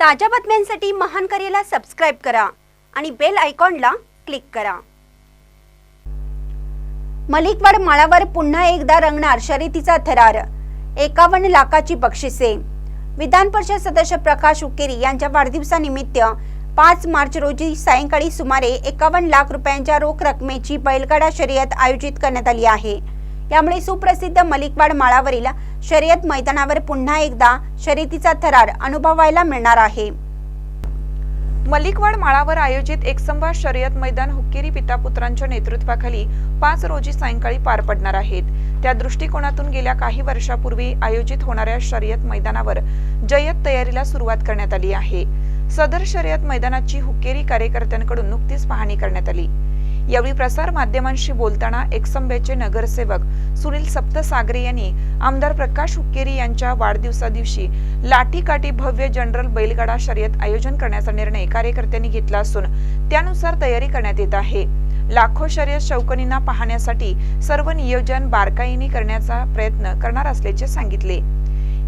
ताज्या बातम्यांसाठी महान करेला सबस्क्राईब करा आणि बेल आयकॉनला क्लिक करा. मलिकवाड माळावर पुन्हा एकदा रंगणार शर्यतीचा थरार. एकावन्न लाखाची बक्षिसे. विधान परिषद सदस्य प्रकाश उकेरी यांच्या वाढदिवसानिमित्त पाच मार्च रोजी सायंकाळी सुमारे एकावन्न लाख रुपयांच्या रोख रकमेची बैलगाडा शर्यत आयोजित करण्यात आली आहे. यामुळे सुप्रसिद्ध मलिकवाड माळावरील शर्यत मैदानावर पुन्हा एकदा शर्यतीचा थरार अनुभवायला मिळणार आहे. मलिकवाड माळावर आयोजित एकसंवा शर्यत मैदान हुक्केरी पितापुत्रांच्या नेतृत्वाखाली पाच रोजी सायंकाळी पार पडणार आहेत. त्या दृष्टिकोनातून गेल्या काही वर्षापूर्वी आयोजित होणाऱ्या शर्यत मैदानावर जय्यत तयारीला सुरुवात करण्यात आली आहे. सदर शर्यत मैदानाची हुक्केरी कार्यकर्त्यांकडून नुकतीच पाहणी करण्यात आली. यावेळी प्रसार माध्यमांशी बोलताना एकसंबेचे नगरसेवक सुनील सप्तसागरे यांनी आमदार प्रकाश हुक्केरी यांच्या वाढदिवसादिवशी लाठीकाठी भव्य जनरल बैलगाडा शर्यत आयोजन करण्याचा निर्णय कार्यकर्त्यांनी घेतला असून त्यानुसार तयारी करण्यात येत आहे. लाखो शर्यत शौकनींना पाहण्यासाठी सर्व नियोजन बारकाईने करण्याचा प्रयत्न करणार असल्याचे सांगितले.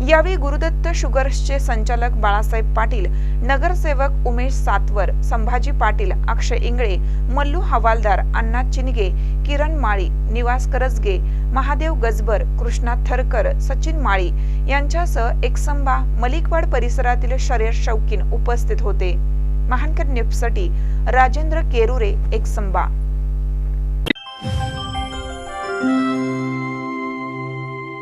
यावेळी गुरुदत्त शुगर्सचे संचालक बाळासाहेब पाटील नगरसेवक उमेश सातवर संभाजी पाटील अक्षय इंगळे मल्लू हवालदार अण्णा चिनगे किरण माळी निवास करजगे महादेव गजबर कृष्णा थरकर सचिन माळी यांच्यासह एकसंबा मलिकवाड परिसरातील शर्यत शौकीन उपस्थित होते. महानकर न्यूजसाठी राजेंद्र केरुरे एकसंबा.